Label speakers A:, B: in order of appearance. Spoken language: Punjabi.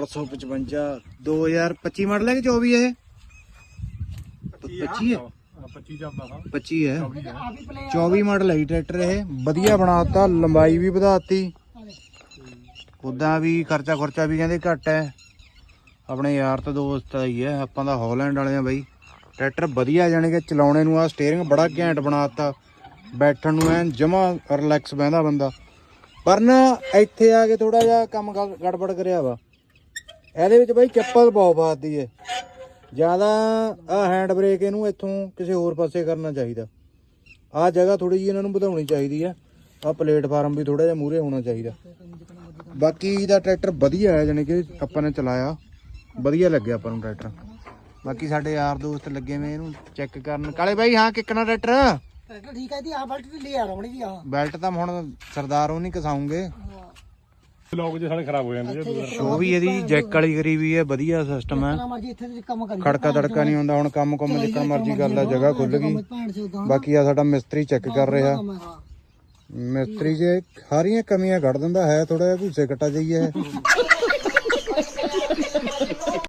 A: 855 2025 ਮਾਡਲ ਹੈ ਕਿ 24 ਹੈ ਇਹ? 25 ਹੈ?
B: 25 ਚੱਲਦਾ ਹਾਂ।
A: 25 ਹੈ।
C: ਆ। ਵੀ ਪਲੇ
A: 24 ਮਾਡਲ ਹੈ ਟਰੈਕਟਰ ਇਹ। ਵਧੀਆ ਬਣਾਤਾ ਲੰਬਾਈ ਵੀ ਵਧਾਤੀ। ਉਦਾਂ ਵੀ ਖਰਚਾ ਖਰਚਾ ਵੀ ਕਹਿੰਦੇ ਘੱਟ ਹੈ। ਆਪਣੇ ਯਾਰ ਤੇ ਦੋਸਤ ਹੀ ਹੈ ਆਪਾਂ ਦਾ ਹਾਲੈਂਡ ਵਾਲੇ ਆ ਬਾਈ। ਟਰੈਕਟਰ ਵਧੀਆ ਜਾਣੀ ਕਿ ਚਲਾਉਣੇ ਨੂੰ ਆ ਸਟੀਅਰਿੰਗ ਬੜਾ ਘੈਂਟ ਬਣਾਤਾ। ਬੈਠਣ ਨੂੰ ਐਨ ਜਮਾ ਰਿਲੈਕਸ ਬਹਿੰਦਾ ਬੰਦਾ। ਪਰ ਨਾ ਇੱਥੇ ਆ ਕੇ ਥੋੜਾ ਜਿਹਾ ਕੰਮ ਗੜ- ਗੜਬੜ ਕਰਿਆ ਵਾ। ਇਹਦੇ ਵਿੱਚ ਬਾਈ ਚੱਪਲ ਬਹੁਤ ਫਾਦੀ ਏ। ਜ਼ਿਆਦਾ ਆ ਹੈਂਡ ਬ੍ਰੇਕ ਇਹਨੂੰ ਇੱਥੋਂ ਕਿਸੇ ਹੋਰ ਪਾਸੇ ਕਰਨਾ ਚਾਹੀਦਾ। ਆ ਜਗ੍ਹਾ ਥੋੜੀ ਜਿਹੀ ਇਹਨਾਂ ਨੂੰ ਵਧਾਉਣੀ ਚਾਹੀਦੀ ਆ। ਆ ਪਲੇਟਫਾਰਮ ਵੀ ਥੋੜਾ ਜਿਹਾ ਮੂਰੇ ਹੋਣਾ ਚਾਹੀਦਾ। ਬਾਕੀ ਦਾ ਟਰੈਕਟਰ ਵਧੀਆ ਹੈ ਜਾਣੀ ਕਿ ਆਪਾਂ ਨੇ ਚਲਾਇਆ। ਵਧੀਆ ਲੱਗਿਆ ਆਪਾਂ ਨੂੰ ਟਰੈਕਟਰ ਬਾਕੀ ਸਾਡੇ ਯਾਰ ਦੋਸਤ ਲੱਗੇ ਵੇ ਇਹਨੂੰ ਚੈੱਕ ਕਰਨ। ਕਾਲੇ ਬਾਈ ਹਾਂ ਕਿੱਕਣਾ ਟਰੈਕਟਰ
C: ਟਰੈਕਟਰ ਠੀਕ ਹੈ ਜੀ ਆ ਬਲਟ ਲੈ ਆ ਰਮਣੀ ਜੀ ਆ
A: ਬੈਲਟ ਤਾਂ ਹੁਣ ਸਰਦਾਰੋਂ ਨਹੀਂ ਕਸਾਉਂਗੇ।
B: ਲੋਕ ਜੇ ਸਾਡੇ ਖਰਾਬ ਹੋ ਜਾਂਦੇ ਜੇ
A: ਸ਼ੋ ਵੀ ਇਹਦੀ ਜੈਕ ਵਾਲੀ ਵੀ ਹੈ ਵਧੀਆ ਸਿਸਟਮ ਹੈ।
C: ਨਾ ਮਰਜ਼ੀ ਇੱਥੇ ਤੇ ਕੰਮ ਕਰੀ
A: ਖੜਕਾ ਤੜਕਾ ਨਹੀਂ ਹੁੰਦਾ ਹੁਣ ਕੰਮ ਕੰਮ ਜਿੱਕਾ ਮਰਜ਼ੀ ਕਰ ਲੈ ਜਗ੍ਹਾ ਖੁੱਲ ਗਈ। ਬਾਕੀ ਆ ਸਾਡਾ ਮਿਸਤਰੀ ਚੈੱਕ ਕਰ ਰਿਹਾ। ਮਿਸਤਰੀ ਜੇ ਸਾਰੀਆਂ ਕਮੀਆਂ ਕੱਢ ਦਿੰਦਾ ਹੈ ਥੋੜਾ ਜਿਹਾ ਘੂਸੇ ਕੱਟਾ ਜਾਈਏ।